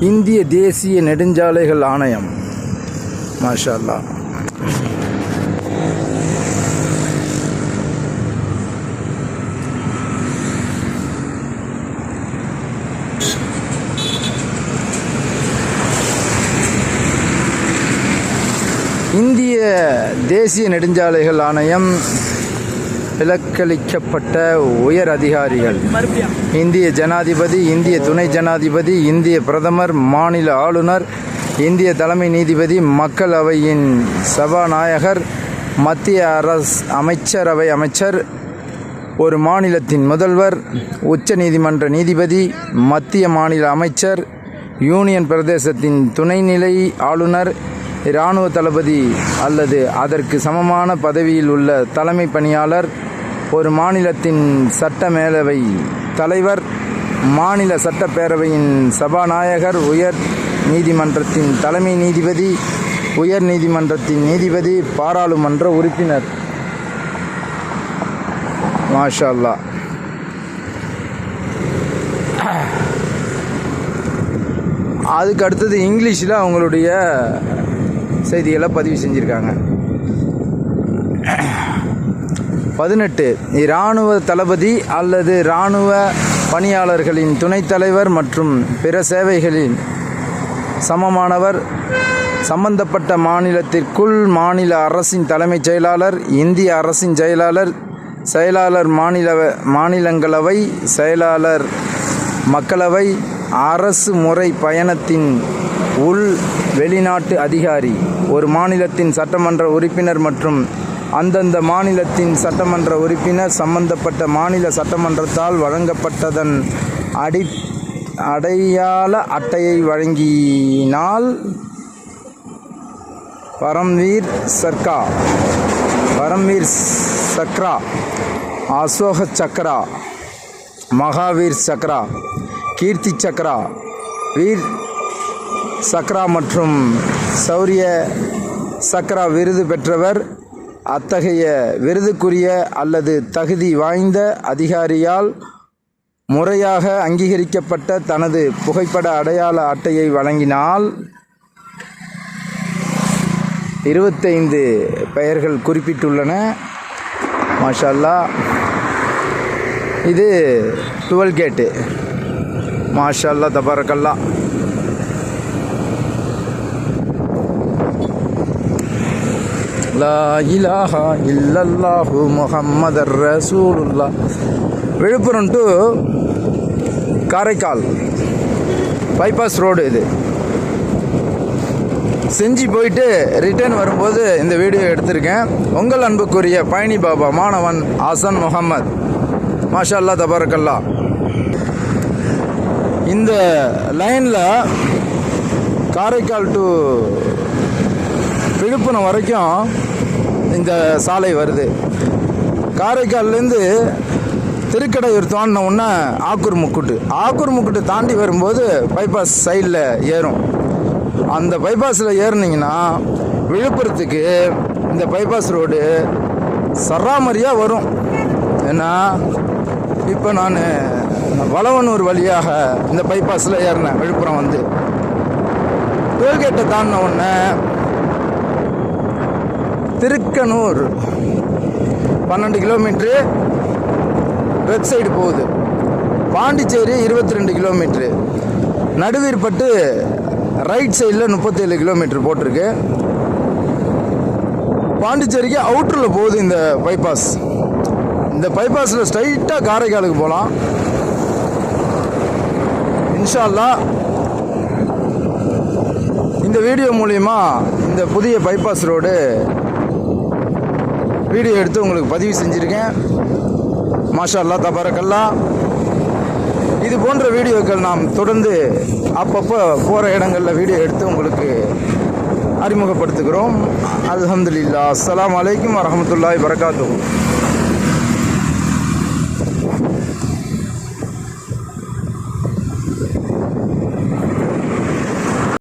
இந்திய தேசிய நெடுஞ்சாலைகள் ஆணையம். மாஷா இந்திய தேசிய நெடுஞ்சாலைகள் ஆணையம் விலக்களிக்கப்பட்ட உயர் அதிகாரிகள். இந்திய ஜனாதிபதி இந்திய துணை ஜனாதிபதி இந்திய பிரதமர் மாநில ஆளுநர் இந்திய தலைமை நீதிபதி மக்களவையின் சபாநாயகர் மத்திய அரசு அமைச்சரவை அமைச்சர் ஒரு மாநிலத்தின் முதல்வர் உச்ச நீதிமன்ற நீதிபதி மத்திய மாநில அமைச்சர் யூனியன் பிரதேசத்தின் துணைநிலை ஆளுநர் இராணுவ தளபதி அல்லது அதற்கு சமமான பதவியில் உள்ள தலைமை பணியாளர் ஒரு மாநிலத்தின் சட்ட மேலவை தலைவர் மாநில சட்டப்பேரவையின் சபாநாயகர் உயர் நீதிமன்றத்தின் தலைமை நீதிபதி உயர் நீதிமன்றத்தின் நீதிபதி பாராளுமன்ற உறுப்பினர். மாஷா அதுக்கு அடுத்தது இங்கிலீஷில் அவங்களுடைய செய்திகளை பதிவு செஞ்சுருக்காங்க. பதினெட்டு. இராணுவ தளபதி அல்லது இராணுவ பணியாளர்களின் துணைத் தலைவர் மற்றும் பிற சேவைகளின் சமமானவர். சம்பந்தப்பட்ட மாநிலத்திற்குள் மாநில அரசின் தலைமைச் செயலாளர் இந்திய அரசின் செயலாளர் செயலாளர் மாநில மாநிலங்களவை செயலாளர் மக்களவை அரசு முறை பயணத்தின் உள் வெளிநாட்டு அதிகாரி ஒரு மாநிலத்தின் சட்டமன்ற உறுப்பினர் மற்றும் அந்தந்த மாநிலத்தின் சட்டமன்ற உறுப்பினர் சம்பந்தப்பட்ட மாநில சட்டமன்றத்தால் வழங்கப்பட்டதன் அடி அடையாள அட்டையை வழங்கினால் பரம்வீர் சர்க்கா பரம்வீர் சக்ரா அசோக சக்ரா மகாவீர் சக்ரா கீர்த்தி சக்ரா வீர் சக்ரா மற்றும் சௌரிய சக்ரா விருது பெற்றவர் அத்தகைய விருதுக்குரிய அல்லது தகுதி வாய்ந்த அதிகாரியால் முறையாக அங்கீகரிக்கப்பட்ட தனது புகைப்பட அடையாள அட்டையை வழங்கினால் இருபத்தைந்து பெயர்கள் குறிப்பிட்டுள்ளன. மாஷல்லா. இது டுவெல் கேட்டு. மாஷல்லா தபாரக்கல்லா லா இலாஹா இல்லல்லாஹு முஹம்மதர் ரசூலுல்லா Villupuram to Karaikal. Bypass road இது. செஞ்சு போயிட்டு ரிட்டர்ன் வரும்போது இந்த வீடியோ எடுத்திருக்கேன். உங்கள் அன்புக்குரிய பயணி பாபா மாணவன் ஹசன் முகமது. மாஷா அல்லா தபாரக்கல்லா இந்த லைனில் காரைக்கால் டு விழுப்புரம் வரைக்கும் இந்த சாலை வருது. காரைக்கால்லேருந்து திருக்கடையூர் தாண்டின உடனே ஆக்கூர் முக்குட்டு ஆக்கூர் முக்குட்டு தாண்டி வரும்போது பைபாஸ் சைடில் ஏறும். அந்த பைபாஸில் ஏறுனீங்கன்னா விழுப்புரத்துக்கு இந்த பைபாஸ் ரோடு சராமரியாக வரும். ஏன்னா இப்போ நான் வளவனூர் வழியாக இந்த பைபாஸில் ஏறினேன் விழுப்புரம் வந்து. டோல்கேட்டை தாண்டின உடனே திருக்கனூர். பன்னெண்டு கிலோமீட்ரு. லெஃப்ட் சைடு போகுது. பாண்டிச்சேரி இருபத்தி ரெண்டு கிலோமீட்ரு. நடுவீர்பட்டு ரைட் சைடில் முப்பத்தேழு கிலோமீட்ரு போட்டிருக்கு. பாண்டிச்சேரிக்கு அவுட்டரில் போகுது இந்த பைபாஸ் இந்த பைபாஸில் ஸ்ட்ரைட்டாக காரைக்காலுக்கு போகலாம். இன்ஷால்லா இந்த வீடியோ மூலிமா இந்த புதிய பைபாஸ் ரோடு வீடியோ எடுத்து உங்களுக்கு பதிவு செஞ்சுருக்கேன். மாஷா அல்லா தபாரக்கல்லா இது போன்ற வீடியோக்கள் நாம் தொடர்ந்து அப்பப்போ போகிற இடங்களில் வீடியோ எடுத்து உங்களுக்கு அறிமுகப்படுத்துகிறோம். அலமதுல்லா அஸ்லாம் வலைக்கம் வரமத்துல்லாய் வரகாத்தூ